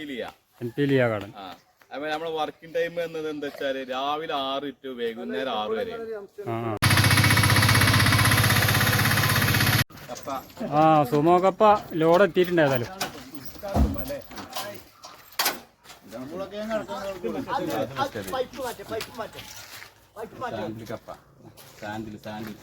P Liya N garden ആ. അപ്പൊ നമ്മുടെ വർക്കിംഗ് ടൈം എന്നത് എന്താ വെച്ചാൽ രാവിലെ ആറ് ടു വൈകുന്നേരം ആറ് വരെ. ആ ആ. കപ്പ. ആ സുമോ കപ്പ ലോഡ് എത്തിയിട്ടുണ്ട് ഏതായാലും സാൻഡിൽ കപ്പ. സാൻഡിൽ സാൻഡിൽ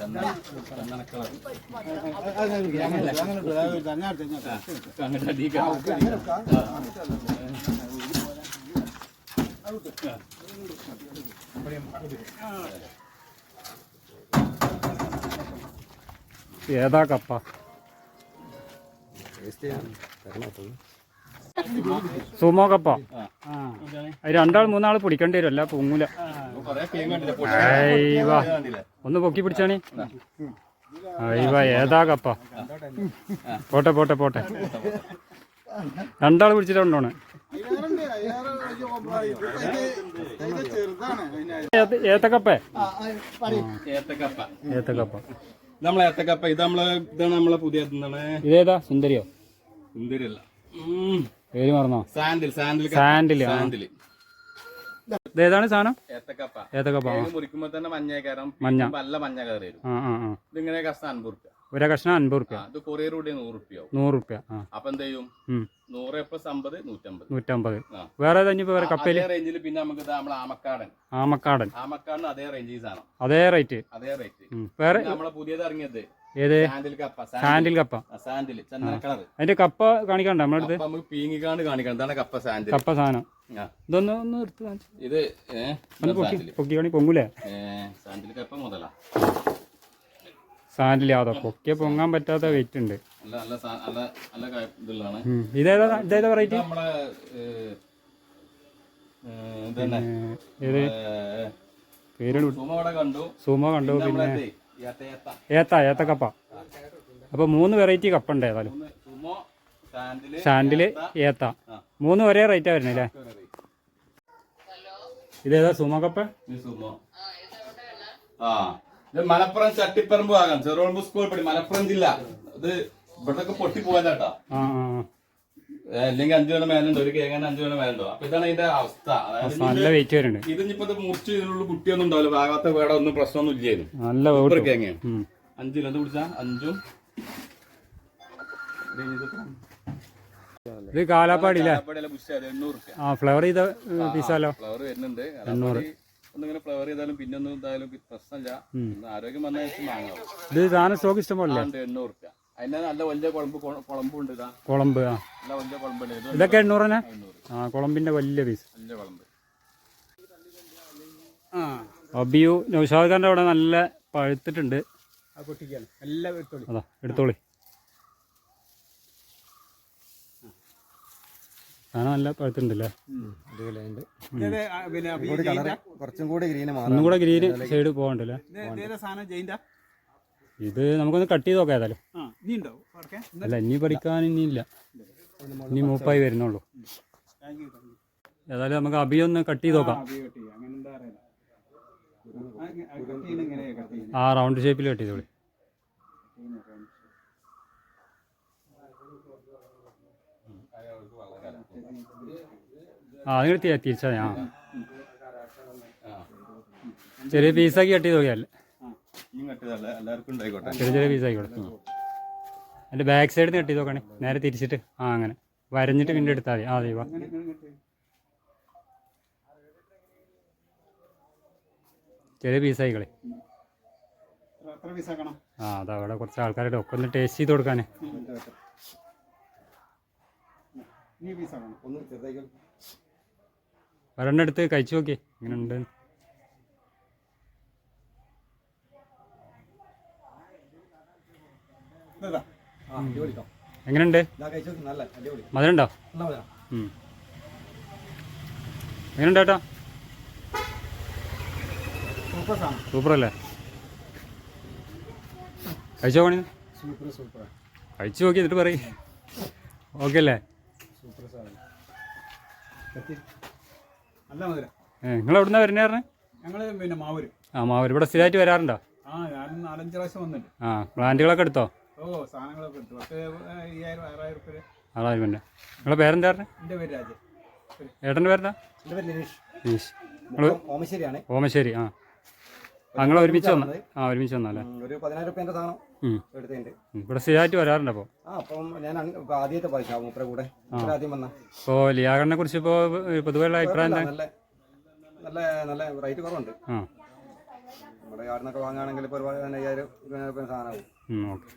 ഏതാ കപ്പ? സുമോ കപ്പ? രണ്ടാൾ മൂന്നാൾ പിടിക്കേണ്ടി വരും അല്ല പൊങ്ങൂല. ഒന്ന് പൊക്കി പിടിച്ചാണി. അയ്യവാ ഏതാ കപ്പ പോട്ടെ പോട്ടെ. പോട്ടെ രണ്ടാൾ പിടിച്ചിട്ടുണ്ടോണ് ഏത്ത- ഏത്തക്കപ്പേ? നമ്മളെ ഏത്തക്കപ്പ. ഇത് നമ്മളെ ഇതാണ് നമ്മളെ പുതിയ ഇതേതാ? സുന്ദരിയോ? സുന്ദരിയല്ല. പേര് മറന്നോ? സാൻഡിൽ സാൻഡിൽ സാൻഡിൽ സാൻഡിൽ ഇതേതാണ് സാധനം? ഏത്തക്കപ്പ. മുറിക്കുമ്പോ തന്നെ മഞ്ഞേക്കാരം. മഞ്ഞ. നല്ല മഞ്ഞ കയറി ഇതിങ്ങനെ കഷ്ണം അൻപത് റുപ്യ. ഒരു കഷ്ണം അൻപത് റുപ്യ. ഇത് കൊറിയർ കൂടി നൂറ് റുപ്യ നൂറ് റുപ്യ അപ്പൊ എന്ത് ചെയ്യും. നൂറ് എപ്പസ് അമ്പത് നൂറ്റമ്പത്. നൂറ്റമ്പത്. വേറെ വേറെ കപ്പയിൽ റേഞ്ചിൽ പിന്നെ നമുക്ക് നമ്മളെ ആമക്കാടൻ. ആമക്കാടൻ. ആമക്കാടിന് അതേ റേഞ്ചിൽ സാധനം. അതേ റേറ്റ് അതേ റേറ്റ്. വേറെ? നമ്മളെ പുതിയത് ഇറങ്ങിയത് ഏത്? സാൻഡിൽ കപ്പ സാൻഡിൽ. അതിന്റെ കപ്പ കാണിക്കണ്ട നമ്മളടുത്ത് പീങ്ങിക്കാണ്ട് കാണിക്കണം. ഇതാണ് കപ്പ സാൻഡിൽ കപ്പ സാധനം. ഇതൊന്ന് ഒന്ന് എടുത്ത് കാണിച്ച്. ഇത് ഒന്ന് പൊക്കി സാൻഡിൽ പൊക്കി കാണി പൊങ്ങൂലേ സാൻഡിൽ കപ്പ മുതലാ. സാൻഡിൽ പൊക്കിയ പൊങ്ങാൻ പറ്റാത്ത വെയിറ്റ് ഉണ്ട്. ഇതേതാ ഇതേതാ വെറൈറ്റി ഏത്? പേര് സുമ കണ്ടു. സുമോ കണ്ടു പിന്നെ ഏത്ത ഏത്ത. കപ്പ. അപ്പൊ മൂന്ന് വെറൈറ്റി കപ്പ ഉണ്ട് ഏതായാലും സാൻഡിൽ ഏത്ത. മൂന്ന് ഒരേ റേറ്റാ വരുന്നത് അല്ലേ? ഇതേതാ സുമോ കപ്പ? ഇത് മലപ്പുറം ചട്ടിപ്പറമ്പ് ആകാം ചെറുപറമ്പ് സ്കൂൾ പടി മലപ്പുറം ജില്ല. ഇത് ഇവിടൊക്കെ ആ. അല്ലെങ്കിൽ അഞ്ചു വേണം മേലുണ്ടോ? ഒരു കേങ്ങനെ അഞ്ചു വേണം മേലുണ്ടോ? അപ്പൊ ഇതാണ് ഇതിന്റെ അവസ്ഥ. നല്ല വെയിറ്റ് വരുന്നുണ്ട്. ഇതിനിപ്പോ മുറിച്ച് ഇതിനുള്ള കുട്ടിയൊന്നും ഉണ്ടാവില്ല. ഭാഗത്തെ വേട ഒന്നും പ്രശ്നമൊന്നും ഇല്ലായിരുന്നു നല്ല കേങ്ങയാണ്. ഉം. അഞ്ചു എന്ത് പിടിച്ചാ അഞ്ചും. ഇത് കാലാപ്പാടി ആ ഫ്ലവർ ചെയ്ത പീസാലോ? ഫ്ലവർ വരുന്നുണ്ട്. എണ്ണൂറ്. ഒന്നിങ്ങനെ ഫ്ലവർ ചെയ്താലും പിന്നെ ഒന്നും ഇതായാലും പ്രശ്നമില്ല. ആരോഗ്യം വന്നാൽ ഇത് സാധനം സ്റ്റോക്ക് ഇഷ്ടം പോലെ എണ്ണൂറ് അതിന്റെ നല്ല വലിയ കുളമ്പ് കൊ- കുളമ്പുണ്ട് ഇതാ. കുളമ്പ് ആ. നല്ല വലിയ കുളമ്പുണ്ട്. ഇത് ഇതൊക്കെ എണ്ണൂറന്നെ ആ കുളമ്പിന്റെ വലിയ പീസ് വലിയ കുളമ്പ്. അബിയു നൗഷാദ് അവിടെ നല്ല പഴുത്തിട്ടുണ്ട്. അതാ എടുത്തോളി. സാധനം നല്ല മാറും ഒന്നും കൂടെ ഗ്രീന് സൈഡ് പോകണ്ടല്ലേ? ഇത് നമുക്കൊന്ന് കട്ട് ചെയ്ത് നോക്കാം ഏതായാലും. അല്ല ഇനി പഠിക്കാൻ ഇനി ഇല്ല. ഇനി മൂപ്പായി വരുന്നുള്ളൂ. ഏതായാലും നമുക്ക് അബി ഒന്ന് കട്ട് ചെയ്ത് നോക്കാം. ആ റൗണ്ട് ഷേപ്പിൽ കട്ട് ചെയ്തോളി. ആ തിരിച്ചാൽ ആ. ചെറിയ പീസാക്കി കട്ട് ചെയ്ത് നോക്കിയാൽ ഉണ്ടായിക്കോട്ടെ. ചെറിയ പീസ് ആയിക്കോട്ടെ. എന്റെ ബാക്ക് സൈഡിൽ നിന്ന് കട്ട് ചെയ്ത് നോക്കണേ. നേരെ തിരിച്ചിട്ട്. ആ അങ്ങനെ. വരഞ്ഞിട്ട് പിന്നെ എടുത്താൽ മതി. ആ ദൈവ. ചെറിയ പീസായിക്കളെ ആ അതാ അവിടെ കുറച്ച് ആൾക്കാരുടെ ഒക്കെ ഒന്ന് ടേസ്റ്റ് ചെയ്ത് കൊടുക്കാനേ. ഒരെണ്ണം എടുത്ത് കഴിച്ചു നോക്കിയേ. ഇങ്ങനെ ഉണ്ട് ഇതാ ആ അടിപൊളിട്ടോ എങ്ങനെയുണ്ട്? മധുരണ്ടോ. എങ്ങനെയുണ്ട് ഏട്ടാ? അല്ലേ? കഴിച്ചോ പണി കഴിച്ചു നോക്കി എന്നിട്ട് പറയും. ഓക്കെ അല്ലേ? നിങ്ങൾ എവിടുന്നാ വരുന്നേ പറഞ്ഞു? ഞങ്ങൾ പിന്നെ മാവൂര്. ആ മാവൂര്. ഇവിടെ സ്ഥിരമായിട്ട് വരാറുണ്ടോ? ആ ഞാൻ നാലഞ്ച് പ്രാവശ്യം വന്നിട്ട്. ആ പ്ലാന്റുകളൊക്കെ എടുത്തോ? ഓ സാധനങ്ങളൊക്കെ എടുത്തു പത്ത് അയ്യായിരം ആറായിരം റുപ്യ നിങ്ങളെ പേരെന്താ എന്റെ പേര് രാജൻ. ഏട്ടന്റെ പേരെന്താ? എന്റെ പേര് നിങ്ങൾ ഓമശ്ശേരിയാണ്. ഓമശ്ശേരി ആ. നിങ്ങൾ ഒരുമിച്ച് വന്ന? ആ ഒരുമിച്ച് വന്നല്ലേ ഒരു പതിനായിരം റുപ്യന്റെ സാധനം. എടുത്തിട്ടുണ്ട്. ഇവിടെ സ്ഥിരമായിട്ട് വരാറുണ്ട് അപ്പോൾ? ആ അപ്പം ഞാൻ ആദ്യമായിട്ട് പൈസ മൂപ്പരെ കൂടെ. ആദ്യം വന്ന. ഇപ്പോൾ കുറിച്ച് ഇപ്പോൾ പൊതുവെയുള്ള അഭിപ്രായം എന്താ നല്ല നല്ല നല്ല റേറ്റ് കുറവുണ്ട്. ആ. നമ്മുടെ ആടിനൊക്കെ വാങ്ങുകയാണെങ്കിൽ ഇപ്പോൾ ഒരുപാട് അയ്യായിരം ഇരുപതിനായിരം റുപ്യ സാധനമാവും. ഓക്കെ.